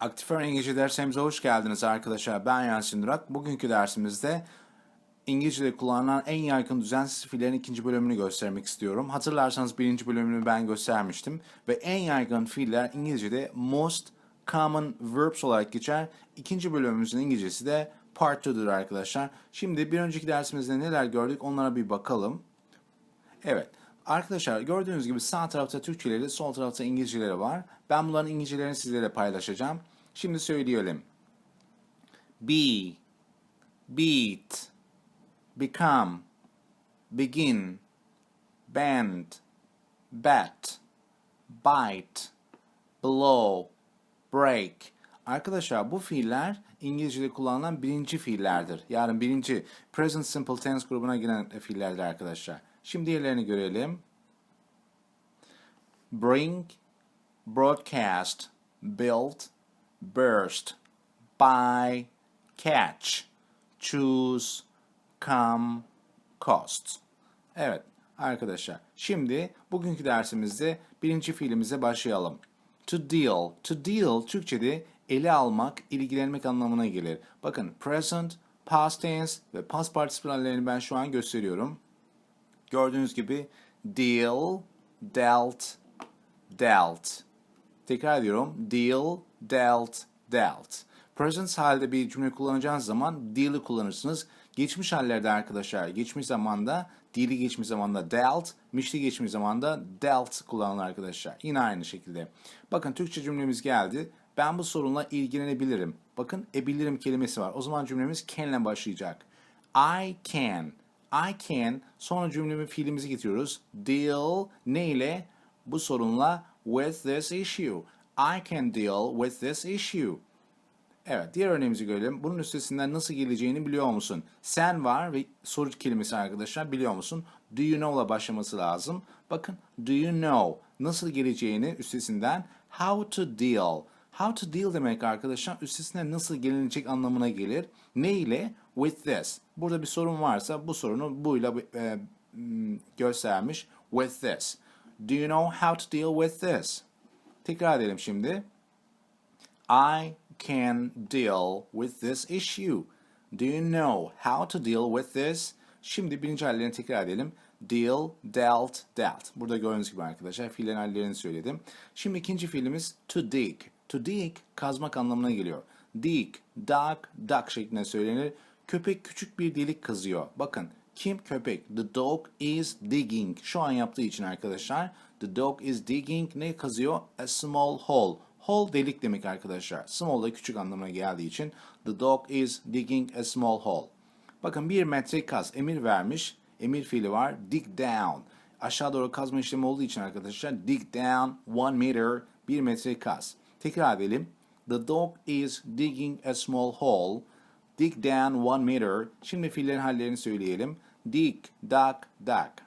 Aktif Öğren İngilizce dersimize hoş geldiniz arkadaşlar. Ben Yasin Durak. Bugünkü dersimizde İngilizce'de kullanılan en yaygın düzensiz fiillerin ikinci bölümünü göstermek istiyorum. Hatırlarsanız birinci bölümünü ben göstermiştim. Ve en yaygın fiiller İngilizce'de most common verbs olarak geçer. İkinci bölümümüzün İngilizcesi de part 2'dur arkadaşlar. Şimdi bir önceki dersimizde neler gördük onlara bir bakalım. Evet. Arkadaşlar gördüğünüz gibi sağ tarafta Türkçeleri, sol tarafta İngilizceleri var. Ben bunların İngilizcelerini sizlere paylaşacağım. Şimdi söyleyelim. Be, beat, become, begin, bend, bat, bite, blow, break. Arkadaşlar bu fiiller İngilizce'de kullanılan birinci fiillerdir. Yani birinci present simple tense grubuna giren fiillerdir arkadaşlar. Şimdi diğerlerini görelim. Bring, broadcast, build, burst, buy, catch, choose, come, cost. Evet arkadaşlar. Şimdi bugünkü dersimizde birinci fiilimize başlayalım. To deal. To deal Türkçe'de ele almak, ilgilenmek anlamına gelir. Bakın present, past tense ve past participle hallerini ben şu an gösteriyorum. Gördüğünüz gibi deal, dealt, dealt. Tekrar ediyorum. Deal, dealt, dealt. Present halde bir cümle kullanacağınız zaman deal'i kullanırsınız. Geçmiş hallerde arkadaşlar geçmiş zamanda deal'i geçmiş zamanda dealt, mişli geçmiş zamanda dealt kullanılır arkadaşlar. Yine aynı şekilde. Bakın Türkçe cümlemiz geldi. Ben bu sorunla ilgilenebilirim. Bakın ebilirim kelimesi var. O zaman cümlemiz can'le başlayacak. I can. I can. Sonra cümlemi fiilimizi getiriyoruz. Deal ne ile? Bu sorunla with this issue. I can deal with this issue. Evet, diğer örneğimizi görelim. Bunun üstesinden nasıl geleceğini biliyor musun? Sen var ve soru kelimesi arkadaşlar biliyor musun? Do you know'la başlaması lazım. Bakın, do you know? Nasıl geleceğini üstesinden how to deal. How to deal demek arkadaşlar üstesinden nasıl gelinecek anlamına gelir. Ne ile? With this. Burada bir sorun varsa bu sorunu buyla e, göstermiş. With this. Do you know how to deal with this? Tekrar edelim şimdi. I can deal with this issue. Do you know how to deal with this? Şimdi birinci hallerini tekrar edelim. Deal, dealt, dealt. Burada gördüğünüz gibi arkadaşlar fiillerin hallerini söyledim. Şimdi ikinci fiilimiz to dig. To dig kazmak anlamına geliyor. Dig, dug, duck şeklinde söylenir. Köpek küçük bir delik kazıyor. Bakın kim köpek? The dog is digging. Şu an yaptığı için arkadaşlar. The dog is digging ne kazıyor? A small hole. Hole delik demek arkadaşlar. Small da küçük anlamına geldiği için the dog is digging a small hole. Bakın bir metre kaz emir vermiş. Emir fiili var. Dig down. Aşağı doğru kazma işlemi olduğu için arkadaşlar dig down one meter bir metre kaz. Tekrar edelim. The dog is digging a small hole. Dig down one meter. Şimdi fiillerin hallerini söyleyelim. Dig, dug, dug.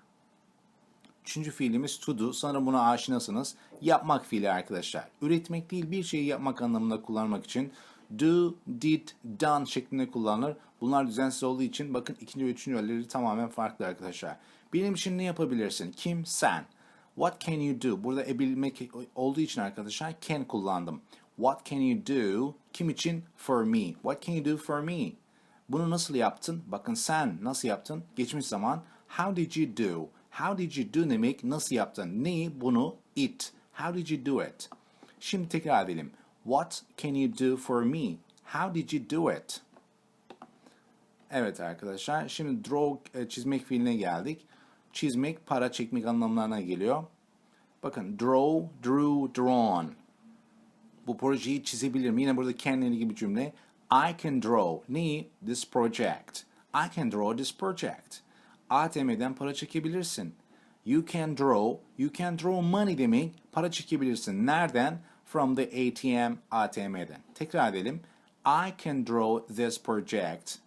Üçüncü fiilimiz to do. Sanırım buna aşinasınız. Yapmak fiili arkadaşlar. Üretmek değil bir şeyi yapmak anlamında kullanmak için do, did, done şeklinde kullanılır. Bunlar düzensiz olduğu için bakın ikinci ve üçüncü halleri tamamen farklı arkadaşlar. Benim için ne yapabilirsin? Kim? Sen. What can you do? Burada ebilmek olduğu için arkadaşlar can kullandım. What can you do? Kim için? For me. What can you do for me? Bunu nasıl yaptın? Bakın sen nasıl yaptın? Geçmiş zaman. How did you do? How did you do demek nasıl yaptın? Ne? Bunu it. How did you do it? Şimdi tekrar edelim. What can you do for me? How did you do it? Evet arkadaşlar. Şimdi draw e, çizmek fiiline geldik. Çizmek para çekmek anlamlarına geliyor. Bakın draw, drew, drawn. Bu projeyi çizebilirim. Yine burada kendine gibi cümle. I can draw. Ne? This project. I can draw this project. ATM'den para çekebilirsin. You can draw. You can draw money demek para çekebilirsin. Nereden? From the ATM, ATM'den. Tekrar edelim. I can draw this project.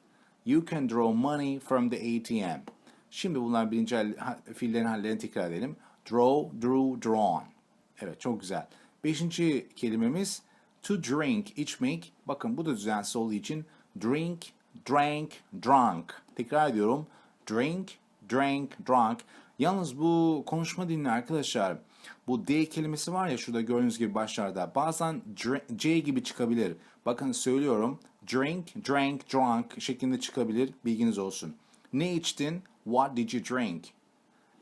You can draw money from the ATM. Şimdi bunlar birinci hal, ha- fiillerin hallerini tekrar edelim. Draw, drew, drawn. Evet çok güzel. Beşinci kelimemiz to drink, içmek. Bakın bu da düzensiz olduğu için drink, drank, drunk. Tekrar ediyorum. Drink, drank, drunk. Yalnız bu konuşma dilini arkadaşlar Bu D kelimesi var ya şurada gördüğünüz gibi başlarda. Bazen C gibi çıkabilir. Bakın söylüyorum. Drink, drank, drunk şeklinde çıkabilir. Bilginiz olsun. Ne içtin? What did you drink?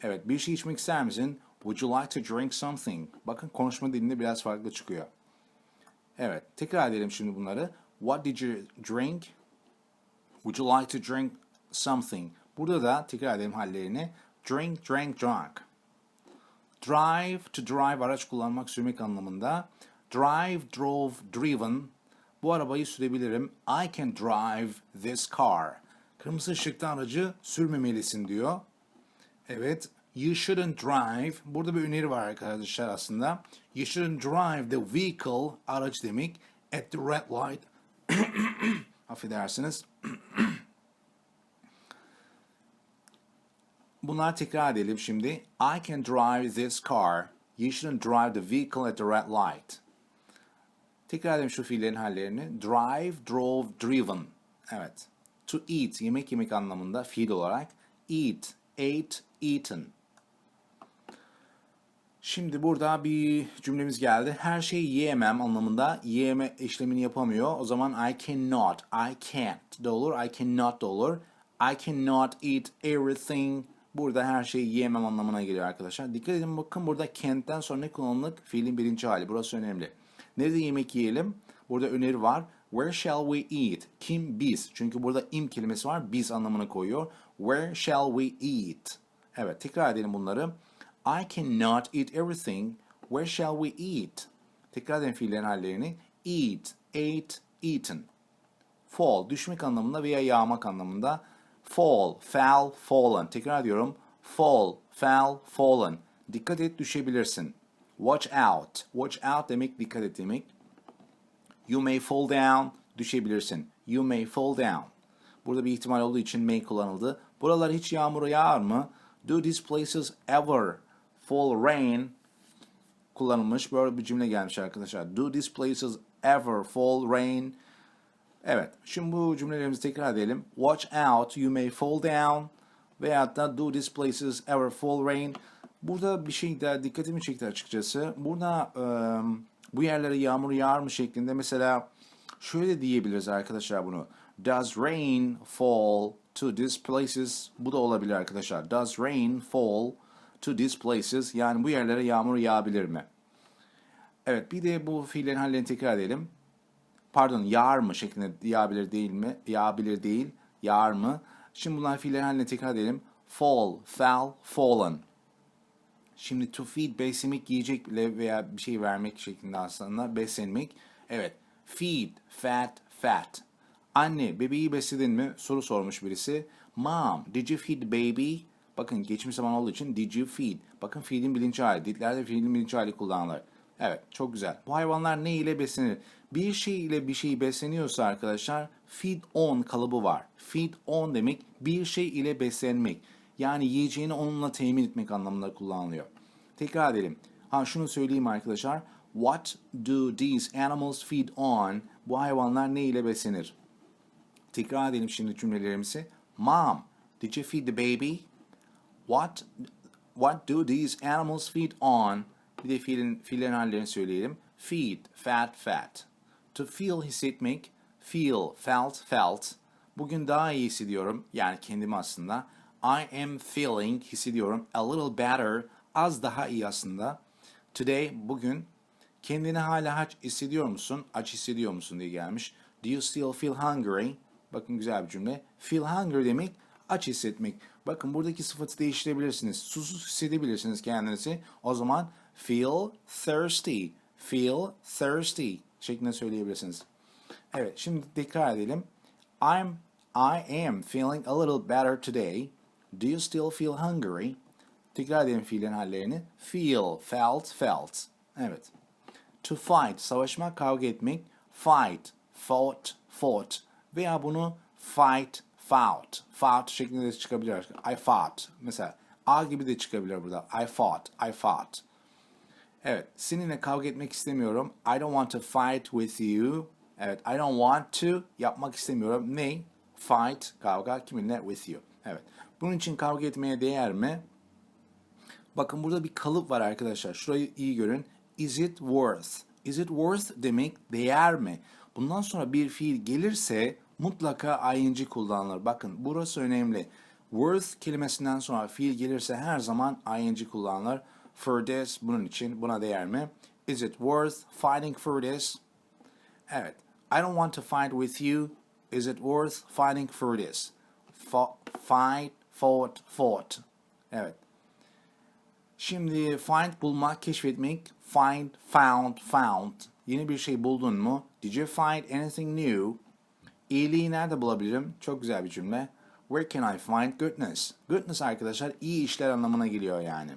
Evet bir şey içmek ister misin? Would you like to drink something? Bakın konuşma dilinde biraz farklı çıkıyor. Evet tekrar edelim şimdi bunları. What did you drink? Would you like to drink something? Burada da tekrar edelim hallerini. Drink, drank, drunk. Drive, to drive araç kullanmak, sürmek anlamında. Drive, drove, driven. Bu arabayı sürebilirim. I can drive this car. Kırmızı ışıkta aracı sürmemelisin diyor. Evet. You shouldn't drive. Burada bir öneri var arkadaşlar aslında. You shouldn't drive the vehicle. Araç demek. At the red light. Affedersiniz. Bunlar tekrar edelim şimdi. I can drive this car. You shouldn't drive the vehicle at the red light. Tekrar edelim şu fiillerin hallerini. Drive, drove, driven. Evet. To eat, yemek yemek anlamında fiil olarak. Eat, ate, eaten. Şimdi burada bir cümlemiz geldi. Her şeyi yiyemem anlamında yiyeme işlemini yapamıyor. O zaman I cannot, I can't da olur, I cannot da olur. I cannot eat everything. Burada her şeyi yiyemem anlamına geliyor arkadaşlar. Dikkat edin bakın burada can'tten sonra ne kullanılır? Fiilin birinci hali. Burası önemli. Nerede yemek yiyelim? Burada öneri var. Where shall we eat? Kim biz? Çünkü burada im kelimesi var. Biz anlamına koyuyor. Where shall we eat? Evet tekrar edelim bunları. I cannot eat everything. Where shall we eat? Tekrar edelim fiillerin hallerini. Eat, ate, eaten. Fall, düşmek anlamında veya yağmak anlamında. Fall, fell, fallen. Tekrar ediyorum. Fall, fell, fallen. Dikkat et düşebilirsin. Watch out. Watch out demek dikkat et demek. You may fall down. Düşebilirsin. You may fall down. Burada bir ihtimal olduğu için may kullanıldı. Buralar hiç yağmur yağar mı? Do these places ever fall rain? Kullanılmış. Böyle bir cümle gelmiş arkadaşlar. Do these places ever fall rain? Evet. Şimdi bu cümlelerimizi tekrar edelim. Watch out. You may fall down. Veyahut da do these places ever fall rain? Burada bir şey daha dikkatimi çekti açıkçası. Burada e, bu yerlere yağmur yağar mı şeklinde mesela şöyle diyebiliriz arkadaşlar bunu. Does rain fall to these places? Bu da olabilir arkadaşlar. Does rain fall to these places? Yani bu yerlere yağmur yağabilir mi? Evet bir de bu fiillerin hallerini tekrar edelim. Pardon yağar mı şeklinde yağabilir değil mi? Yağabilir değil. Yağar mı? Şimdi bunlar fiillerin haline tekrar edelim. Fall, fell, fallen. Şimdi to feed beslemek yiyecekle veya bir şey vermek şeklinde aslında beslenmek. Evet. Feed, fat, fat. Anne bebeği besledin mi? Soru sormuş birisi. Mom, did you feed baby? Bakın geçmiş zaman olduğu için did you feed? Bakın feed'in bilinci hali. Didlerde feed'in bilinci hali kullanılır. Evet çok güzel. Bu hayvanlar ne ile beslenir? Bir şey ile bir şey besleniyorsa arkadaşlar feed on kalıbı var. Feed on demek bir şey ile beslenmek. Yani yiyeceğini onunla temin etmek anlamında kullanılıyor. Tekrar edelim. Ha şunu söyleyeyim arkadaşlar. What do these animals feed on? Bu hayvanlar ne ile beslenir? Tekrar edelim şimdi cümlelerimizi. Mom, did you feed the baby? What what do these animals feed on? Bir de fiilin, fiillerin hallerini söyleyelim. Feed, fat, fat. To feel hissetmek, feel, felt, felt. Bugün daha iyi hissediyorum. Yani kendimi aslında. I am feeling, hissediyorum. A little better, az daha iyi aslında. Today, bugün. Kendini hala aç hissediyor musun? Aç hissediyor musun diye gelmiş. Do you still feel hungry? Bakın güzel bir cümle. Feel hungry demek aç hissetmek. Bakın buradaki sıfatı değiştirebilirsiniz. Susuz hissedebilirsiniz kendinizi. O zaman feel thirsty. Feel thirsty şeklinde söyleyebilirsiniz. Evet şimdi tekrar edelim. I'm I am feeling a little better today. Do you still feel hungry? Tekrar edelim fiilin hallerini. Feel, felt, felt. Evet. To fight, savaşmak, kavga etmek. Fight, fought, fought. Veya bunu fight, fought. Fought şeklinde de çıkabilir. I fought. Mesela A gibi de çıkabilir burada. I fought, I fought. Evet, seninle kavga etmek istemiyorum. I don't want to fight with you. Evet, I don't want to yapmak istemiyorum. Ne? Fight, kavga kiminle? With you. Evet. Bunun için kavga etmeye değer mi? Bakın burada bir kalıp var arkadaşlar. Şurayı iyi görün. Is it worth? Is it worth demek değer mi? Bundan sonra bir fiil gelirse mutlaka ing kullanılır. Bakın burası önemli. Worth kelimesinden sonra fiil gelirse her zaman ing kullanılır. For this bunun için buna değer mi? Is it worth fighting for this? Evet. I don't want to fight with you. Is it worth fighting for this? Fa- fight, fought, fought. Evet. Şimdi find bulmak, keşfetmek. Find, found, found. Yeni bir şey buldun mu? Did you find anything new? İyiliği nerede bulabilirim? Çok güzel bir cümle. Where can I find goodness? Goodness arkadaşlar iyi işler anlamına geliyor yani.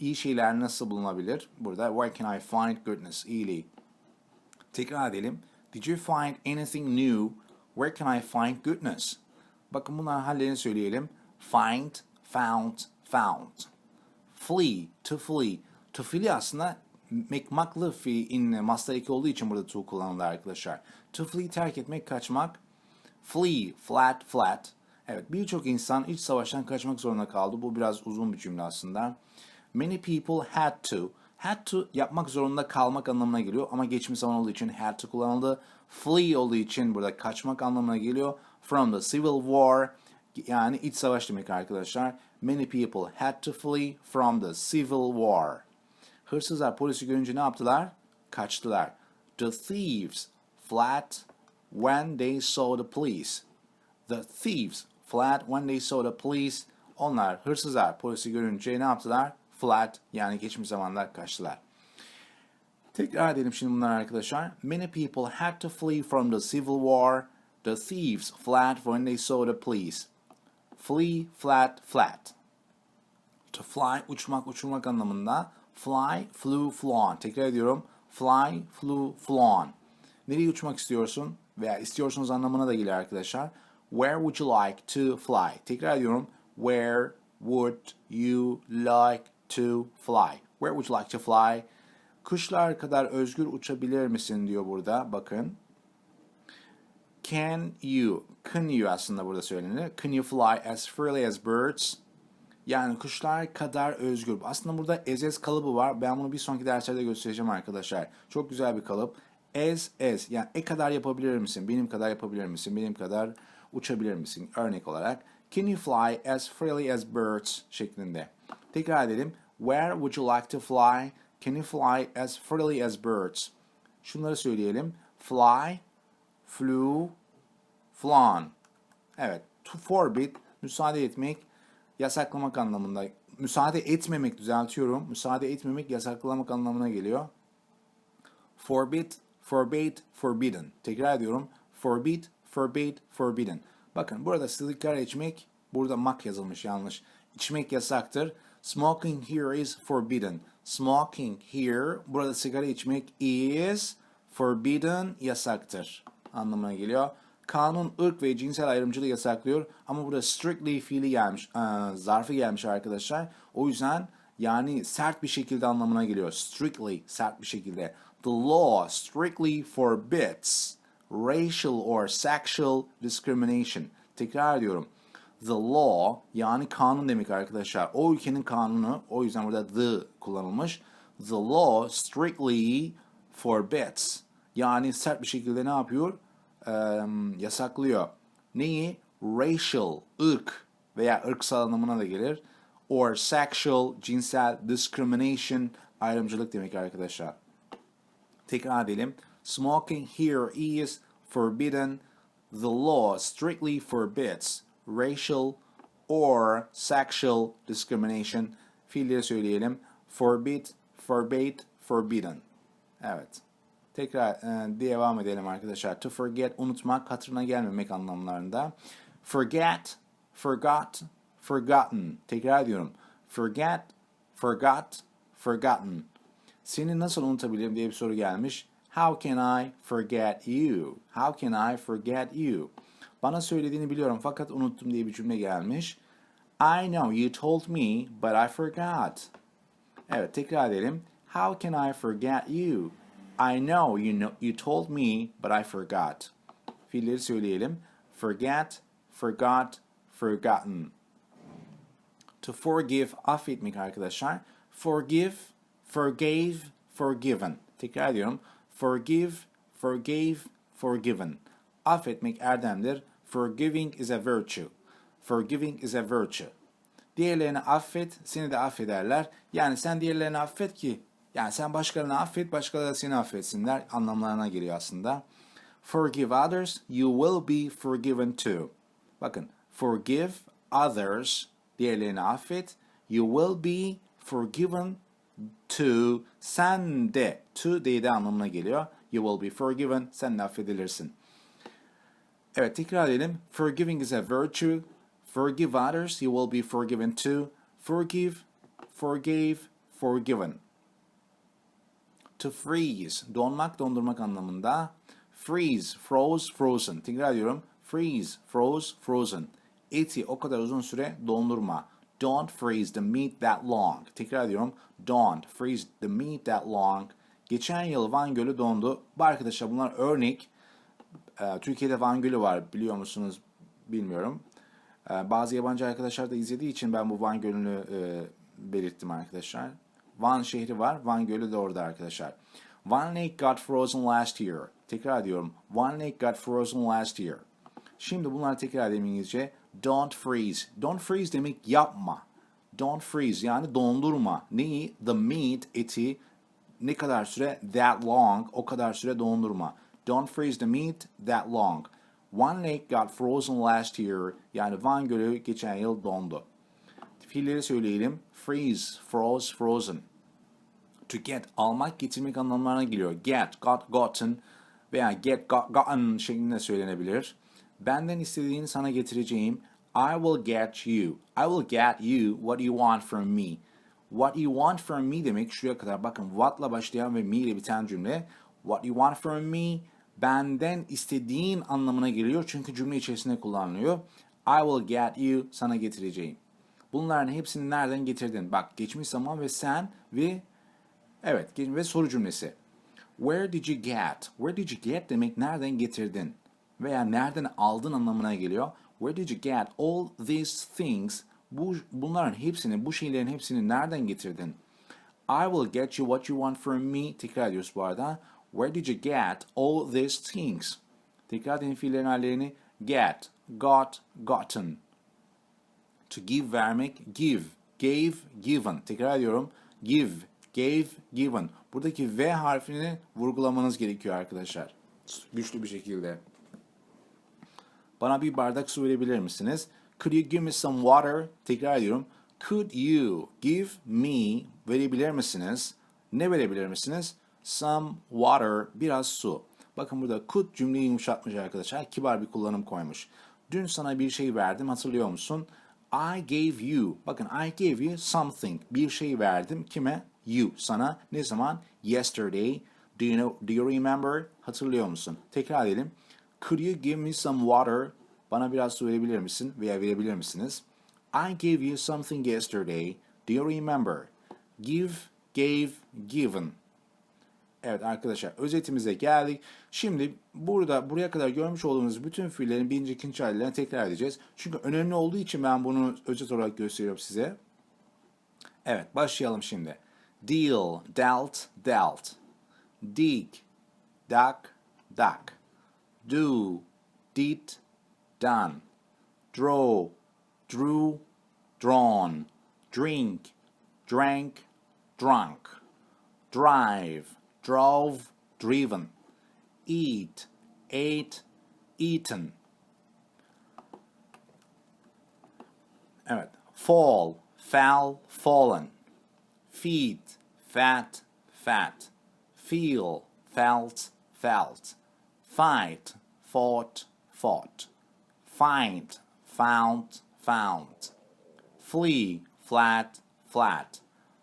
İyi şeyler nasıl bulunabilir? Burada where can I find goodness? İyiliği. Tekrar edelim. Did you find anything new? Where can I find goodness? Bakın bunların hallerini söyleyelim. Find, found, found. Flee, to flee. To flee aslında mekmaklı fiilin master eki olduğu için burada to kullanılır arkadaşlar. To flee terk etmek, kaçmak. Flee, flat, flat. Evet birçok insan iç savaştan kaçmak zorunda kaldı. Bu biraz uzun bir cümle aslında. Many people had to. Had to yapmak zorunda kalmak anlamına geliyor ama geçmiş zaman olduğu için had to kullanıldı. Flee olduğu için burada kaçmak anlamına geliyor. From the civil war yani iç savaş demek arkadaşlar. Many people had to flee from the civil war. Hırsızlar polisi görünce ne yaptılar? Kaçtılar. The thieves fled when they saw the police. The thieves fled when they saw the police. Onlar hırsızlar polisi görünce ne yaptılar? Fled yani geçmiş zamanda kaçtılar. Tekrar edelim şimdi bunlar arkadaşlar. Many people had to flee from the civil war. The thieves fled when they saw the police. Flee, fled, fled. To fly, uçmak, uçurmak anlamında. Fly, flew, flown. Tekrar ediyorum. Fly, flew, flown. Nereye uçmak istiyorsun? Veya istiyorsunuz anlamına da geliyor arkadaşlar. Where would you like to fly? Tekrar ediyorum. Where would you like to fly? Where would you like to fly? Kuşlar kadar özgür uçabilir misin diyor burada. Bakın. Can you? Can you aslında burada söylenir. Can you fly as freely as birds? Yani kuşlar kadar özgür. Aslında burada ezez kalıbı var. Ben bunu bir sonraki derslerde göstereceğim arkadaşlar. Çok güzel bir kalıp. As as yani e kadar yapabilir misin? Benim kadar yapabilir misin? Benim kadar uçabilir misin? Örnek olarak Can you fly as freely as birds şeklinde. Tekrar edelim. Where would you like to fly? Can you fly as freely as birds? Şunları söyleyelim. Fly, flew, flown. Evet. To forbid, müsaade etmek, yasaklamak anlamında. Müsaade etmemek düzeltiyorum. Müsaade etmemek yasaklamak anlamına geliyor. Forbid, forbade, forbidden. Tekrar ediyorum. Forbid, forbade, forbidden. Bakın burada sigara içmek, burada mak yazılmış yanlış. İçmek yasaktır. Smoking here is forbidden. Smoking here, burada sigara içmek is forbidden, yasaktır anlamına geliyor. Kanun ırk ve cinsel ayrımcılığı yasaklıyor ama burada strictly fiili gelmiş, e, zarfı gelmiş arkadaşlar. O yüzden yani sert bir şekilde anlamına geliyor. Strictly, sert bir şekilde. The law strictly forbids racial or sexual discrimination. Tekrar ediyorum. The law yani kanun demek arkadaşlar. O ülkenin kanunu o yüzden burada the kullanılmış. The law strictly forbids. Yani sert bir şekilde ne yapıyor? Ee, yasaklıyor. Neyi? Racial, ırk veya ırksal anlamına da gelir. Or sexual, cinsel, discrimination, ayrımcılık demek arkadaşlar. Tekrar edelim. Smoking here is forbidden. The law strictly forbids racial or sexual discrimination. Fiilleri söyleyelim. Forbid, forbade, forbidden. Evet. Tekrar e, devam edelim arkadaşlar. To forget, unutmak, hatırına gelmemek anlamlarında. Forget, forgot, forgotten. Tekrar ediyorum. Forget, forgot, forgotten. Seni nasıl unutabilirim diye bir soru gelmiş. How can I forget you? How can I forget you? Bana söylediğini biliyorum fakat unuttum diye bir cümle gelmiş. I know you told me but I forgot. Evet tekrar edelim. How can I forget you? I know you know you told me but I forgot. Fiilleri söyleyelim. Forget, forgot, forgotten. To forgive affetmek arkadaşlar. forgive, forgave, forgiven. Tekrar ediyorum. Forgive, forgave, forgiven. Affetmek erdemdir. Forgiving is a virtue. Forgiving is a virtue. Diğerlerini affet, seni de affederler. Yani sen diğerlerini affet ki, yani sen başkalarını affet, başkaları da seni affetsinler anlamlarına geliyor aslında. Forgive others, you will be forgiven too. Bakın, forgive others, diğerlerini affet, you will be forgiven to, sen de, to de de anlamına geliyor. You will be forgiven, sen de affedilirsin. Evet tekrar edelim. Forgiving is a virtue. Forgive others, you will be forgiven too. Forgive, forgave, forgiven. To freeze, donmak, dondurmak anlamında. Freeze, froze, frozen. Tekrar ediyorum. Freeze, froze, frozen. Eti o kadar uzun süre dondurma. Don't freeze the meat that long. Tekrar ediyorum. Don't freeze the meat that long. Geçen yıl Van Gölü dondu. Bu arkadaşlar bunlar örnek. Ee, Türkiye'de Van Gölü var biliyor musunuz bilmiyorum. Ee, bazı yabancı arkadaşlar da izlediği için ben bu Van Gölü'nü e, belirttim arkadaşlar. Van şehri var, Van Gölü de orada arkadaşlar. One lake got frozen last year. Tekrar ediyorum. One lake got frozen last year. Şimdi bunları tekrar edelim İngilizce. Don't freeze. Don't freeze demek yapma. Don't freeze yani dondurma. Neyi? The meat, eti ne kadar süre? That long. O kadar süre dondurma. Don't freeze the meat that long. One lake got frozen last year. Yani Van Gölü geçen yıl dondu. Fiilleri söyleyelim. Freeze, froze, frozen. To get, almak, getirmek anlamlarına geliyor. Get, got, gotten veya get, got, gotten şeklinde söylenebilir. Benden istediğini sana getireceğim. I will get you. I will get you what you want from me. What you want from me demek şuraya kadar bakın what'la başlayan ve me ile biten cümle. What you want from me benden istediğin anlamına geliyor çünkü cümle içerisinde kullanılıyor. I will get you sana getireceğim. Bunların hepsini nereden getirdin? Bak geçmiş zaman ve sen ve evet ve soru cümlesi. Where did you get? Where did you get demek nereden getirdin? Veya nereden aldın anlamına geliyor. Where did you get all these things? Bu, bunların hepsini, bu şeylerin hepsini nereden getirdin? I will get you what you want from me. Tekrar ediyoruz bu arada. Where did you get all these things? Tekrar edin fiillerin hallerini. Get, got, gotten. To give vermek, give, gave, given. Tekrar ediyorum. Give, gave, given. Buradaki V harfini vurgulamanız gerekiyor arkadaşlar. Güçlü bir şekilde. Bana bir bardak su verebilir misiniz? Could you give me some water? Tekrar ediyorum. Could you give me verebilir misiniz? Ne verebilir misiniz? Some water, biraz su. Bakın burada could cümleyi yumuşatmış arkadaşlar. Kibar bir kullanım koymuş. Dün sana bir şey verdim hatırlıyor musun? I gave you. Bakın I gave you something. Bir şey verdim. Kime? You. Sana. Ne zaman? Yesterday. Do you know? Do you remember? Hatırlıyor musun? Tekrar edelim. Could you give me some water? Bana biraz su verebilir misin? Veya verebilir misiniz? I gave you something yesterday. Do you remember? Give, gave, given. Evet arkadaşlar özetimize geldik. Şimdi burada buraya kadar görmüş olduğunuz bütün fiillerin birinci ikinci hallerini tekrar edeceğiz. Çünkü önemli olduğu için ben bunu özet olarak gösteriyorum size. Evet başlayalım şimdi. Deal, dealt, dealt. Dig, duck, duck. Do, did, done. Draw, drew, drawn. Drink, drank, drunk. Drive, drove, driven. Eat, ate, eaten. Fall, fell, fallen. Feed, fat, fat. Feel, felt, felt. Fight, fought, fought. Find, found, found. Flee, flat, flat.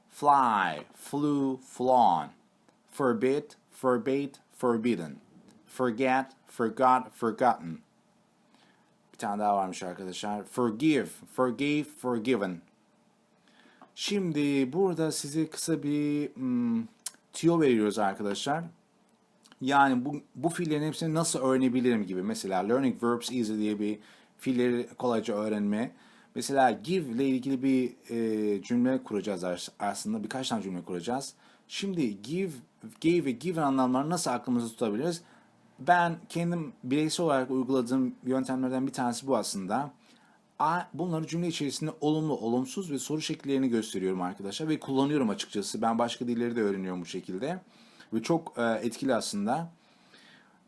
Fly, flew, flown. Forbid, forbade, forbidden. Forget, forgot, forgotten. Bir tane daha varmış arkadaşlar. Forgive, forgave, forgiven. Şimdi burada size kısa bir hmm, tüyo veriyoruz arkadaşlar. Yani bu, bu fiillerin hepsini nasıl öğrenebilirim gibi. Mesela Learning Verbs Easy diye bir fiilleri kolayca öğrenme Mesela give ile ilgili bir e, cümle kuracağız as- aslında. Birkaç tane cümle kuracağız. Şimdi give, gave ve given anlamlarını nasıl aklımızda tutabiliriz? Ben kendim bireysel olarak uyguladığım yöntemlerden bir tanesi bu aslında. Bunları cümle içerisinde olumlu, olumsuz ve soru şekillerini gösteriyorum arkadaşlar ve kullanıyorum açıkçası. Ben başka dilleri de öğreniyorum bu şekilde. Ve çok e, etkili aslında.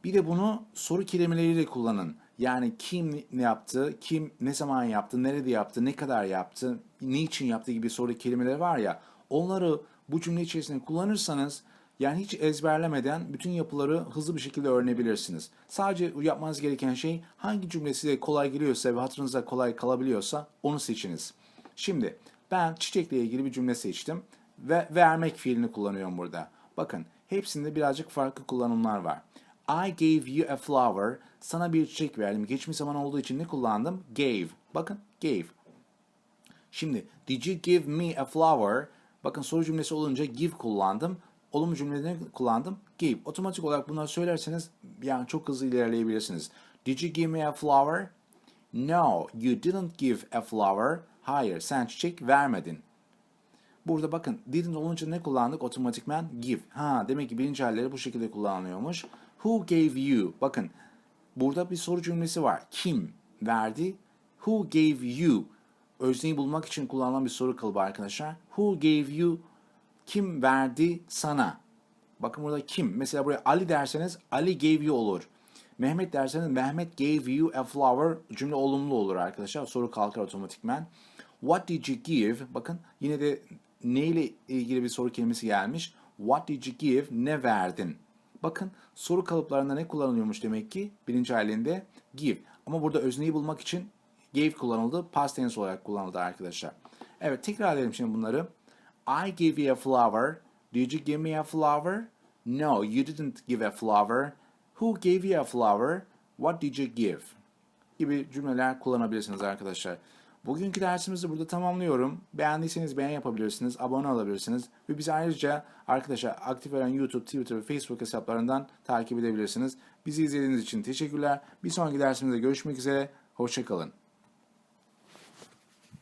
Bir de bunu soru kelimeleriyle kullanın. Yani kim ne yaptı, kim ne zaman yaptı, nerede yaptı, ne kadar yaptı, niçin yaptı gibi soru kelimeleri var ya. Onları bu cümle içerisinde kullanırsanız yani hiç ezberlemeden bütün yapıları hızlı bir şekilde öğrenebilirsiniz. Sadece yapmanız gereken şey hangi cümle size kolay geliyorsa ve hatırınıza kolay kalabiliyorsa onu seçiniz. Şimdi ben çiçekle ilgili bir cümle seçtim ve vermek fiilini kullanıyorum burada. Bakın hepsinde birazcık farklı kullanımlar var. I gave you a flower. Sana bir çiçek verdim. Geçmiş zaman olduğu için ne kullandım? Gave. Bakın gave. Şimdi did you give me a flower? Bakın soru cümlesi olunca give kullandım. Olumlu cümlede kullandım? Give. Otomatik olarak bunları söylerseniz yani çok hızlı ilerleyebilirsiniz. Did you give me a flower? No, you didn't give a flower. Hayır, sen çiçek vermedin. Burada bakın didn't olunca ne kullandık? Otomatikman give. Ha demek ki birinci halleri bu şekilde kullanılıyormuş. Who gave you? Bakın burada bir soru cümlesi var. Kim verdi? Who gave you? Özneyi bulmak için kullanılan bir soru kalıbı arkadaşlar. Who gave you? Kim verdi sana? Bakın burada kim? Mesela buraya Ali derseniz Ali gave you olur. Mehmet derseniz Mehmet gave you a flower cümle olumlu olur arkadaşlar. Soru kalkar otomatikmen. What did you give? Bakın yine de neyle ilgili bir soru kelimesi gelmiş. What did you give? Ne verdin? Bakın soru kalıplarında ne kullanılıyormuş demek ki? Birinci halinde give. Ama burada özneyi bulmak için gave kullanıldı. Past tense olarak kullanıldı arkadaşlar. Evet tekrar edelim şimdi bunları. I gave you a flower. Did you give me a flower? No, you didn't give a flower. Who gave you a flower? What did you give? Gibi cümleler kullanabilirsiniz arkadaşlar. Bugünkü dersimizi burada tamamlıyorum. Beğendiyseniz beğen yapabilirsiniz, abone olabilirsiniz ve bizi ayrıca arkadaşlar aktif veren YouTube, Twitter ve Facebook hesaplarından takip edebilirsiniz. Bizi izlediğiniz için teşekkürler. Bir sonraki dersimizde görüşmek üzere. Hoşçakalın.